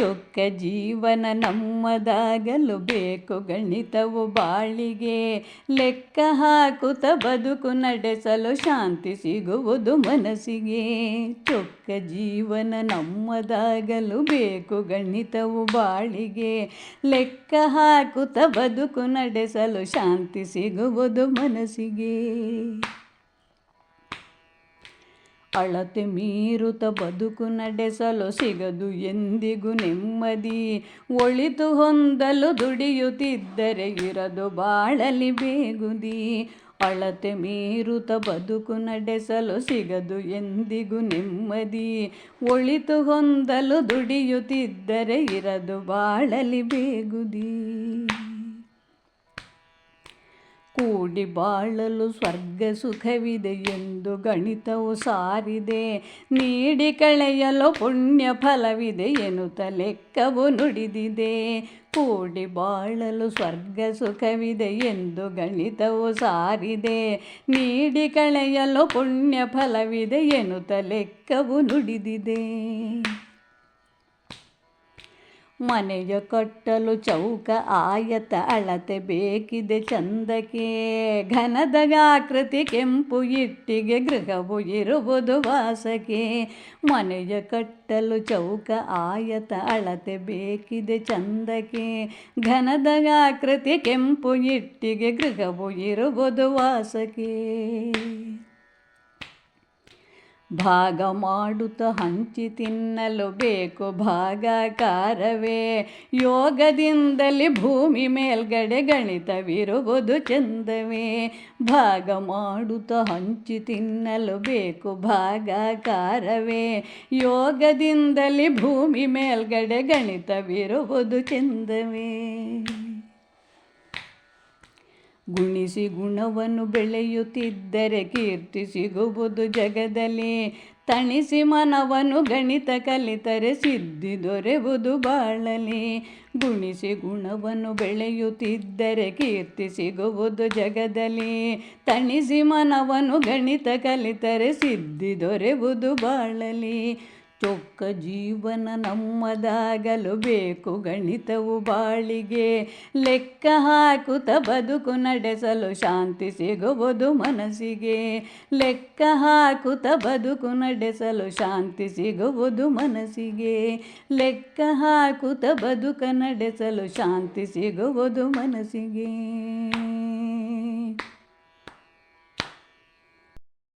ಚೊಕ್ಕ ಜೀವನ ನಮ್ಮದಾಗಲು ಬೇಕು ಗಣಿತವು ಬಾಳಿಗೆ. ಲೆಕ್ಕ ಹಾಕುತ್ತ ಬದುಕು ನಡೆಸಲು ಶಾಂತಿ ಸಿಗುವುದು ಮನಸ್ಸಿಗೆ. ಚೊಕ್ಕ ಜೀವನ ನಮ್ಮದಾಗಲು ಬೇಕು ಗಣಿತವು ಬಾಳಿಗೆ. ಲೆಕ್ಕ ಹಾಕುತ್ತ ಬದುಕು ನಡೆಸಲು ಶಾಂತಿ ಸಿಗುವುದು ಮನಸ್ಸಿಗೆ. ಅಳತೆ ಮೀರುತ ಬದುಕು ನಡೆಸಲು ಸಿಗದು ಎಂದಿಗೂ ನೆಮ್ಮದಿ. ಒಳಿತು ಹೊಂದಲು ದುಡಿಯುತ್ತಿದ್ದರೆ ಇರದು ಬಾಳಲಿ ಬೇಗುದಿ. ಅಳತೆ ಮೀರುತ ಬದುಕು ನಡೆಸಲು ಸಿಗದು ಎಂದಿಗೂ ನೆಮ್ಮದಿ. ಒಳಿತು ಹೊಂದಲು ದುಡಿಯುತ್ತಿದ್ದರೆ ಇರದು ಬಾಳಲಿ ಬೇಗುದಿ. ಕೂಡಿ ಬಾಳಲು ಸ್ವರ್ಗ ಸುಖವಿದೆ ಎಂದು ಗಣಿತವು ಸಾರಿದೆ. ನೀಡಿ ಕಳೆಯಲು ಪುಣ್ಯ ಫಲವಿದೆ ಎನ್ನುತ್ತ ಲೆಕ್ಕವು ನುಡಿದಿದೆ. ಕೂಡಿ ಬಾಳಲು ಸ್ವರ್ಗ ಸುಖವಿದೆ ಎಂದು ಗಣಿತವು ಸಾರಿದೆ. ನೀಡಿ ಕಳೆಯಲು ಪುಣ್ಯ ಫಲವಿದೆ ಎನ್ನುತ್ತ ಲೆಕ್ಕವು ನುಡಿದಿದೆ. ಮನೆಯ ಕಟ್ಟಲು ಚೌಕ ಆಯತ ಅಳತೆ ಬೇಕಿದೆ ಚಂದಕ್ಕೆ. ಘನದ ಆಕೃತಿ ಕೆಂಪು ಇಟ್ಟಿಗೆ ಗೃಹವು ಇರುವುದು ವಾಸಕ್ಕೆ. ಮನೆಯ ಕಟ್ಟಲು ಚೌಕ ಆಯತ ಅಳತೆ ಬೇಕಿದೆ ಚಂದಕ್ಕೆ. ಘನದ ಆಕೃತಿ ಕೆಂಪು ಇಟ್ಟಿಗೆ ಗೃಹವು ಇರುವುದು ವಾಸಕ್ಕೆ. ಭಾಗ ಮಾಡುತ್ತ ಹಂಚಿ ತಿನ್ನಲು ಬೇಕು ಭಾಗಾಕಾರವೇ. ಯೋಗದಿಂದಲೇ ಭೂಮಿ ಮೇಲ್ಗಡೆ ಗಣಿತವಿರುವುದು ಚಂದವೇ. ಭಾಗ ಮಾಡುತ್ತ ಹಂಚಿ ತಿನ್ನಲು ಬೇಕು ಭಾಗಾಕಾರವೇ. ಯೋಗದಿಂದಲೇ ಭೂಮಿ ಮೇಲ್ಗಡೆ ಗಣಿತವಿರುವುದು ಚಂದವೇ. ಗುಣಿಸಿ ಗುಣವನ್ನು ಬೆಳೆಯುತ್ತಿದ್ದರೆ ಕೀರ್ತಿ ಸಿಗುವುದು ಜಗದಲ್ಲಿ. ತಣಿಸಿ ಮನವನ್ನು ಗಣಿತ ಕಲಿತರೆ ಸಿದ್ಧಿ ದೊರೆವುದು ಬಾಳಲಿ. ಗುಣಿಸಿ ಗುಣವನ್ನು ಬೆಳೆಯುತ್ತಿದ್ದರೆ ಕೀರ್ತಿ ಸಿಗುವುದು ಜಗದಲ್ಲಿ. ತಣಿಸಿ ಮನವನ್ನು ಗಣಿತ ಕಲಿತರೆ ಸಿದ್ಧಿ ದೊರೆವುದು ಬಾಳಲಿ. ಚೊಕ್ಕ ಜೀವನ ನಮ್ಮದಾಗಲು ಬೇಕು ಗಣಿತವು ಬಾಳಿಗೆ. ಲೆಕ್ಕ ಹಾಕುತ್ತ ಬದುಕು ನಡೆಸಲು ಶಾಂತಿ ಸಿಗುವುದು ಮನಸ್ಸಿಗೆ. ಲೆಕ್ಕ ಹಾಕುತ್ತ ಬದುಕು ನಡೆಸಲು ಶಾಂತಿ ಸಿಗುವುದು ಮನಸ್ಸಿಗೆ. ಲೆಕ್ಕ ಹಾಕುತ್ತ ಬದುಕ ನಡೆಸಲು ಶಾಂತಿ ಸಿಗುವುದು ಮನಸ್ಸಿಗೆ.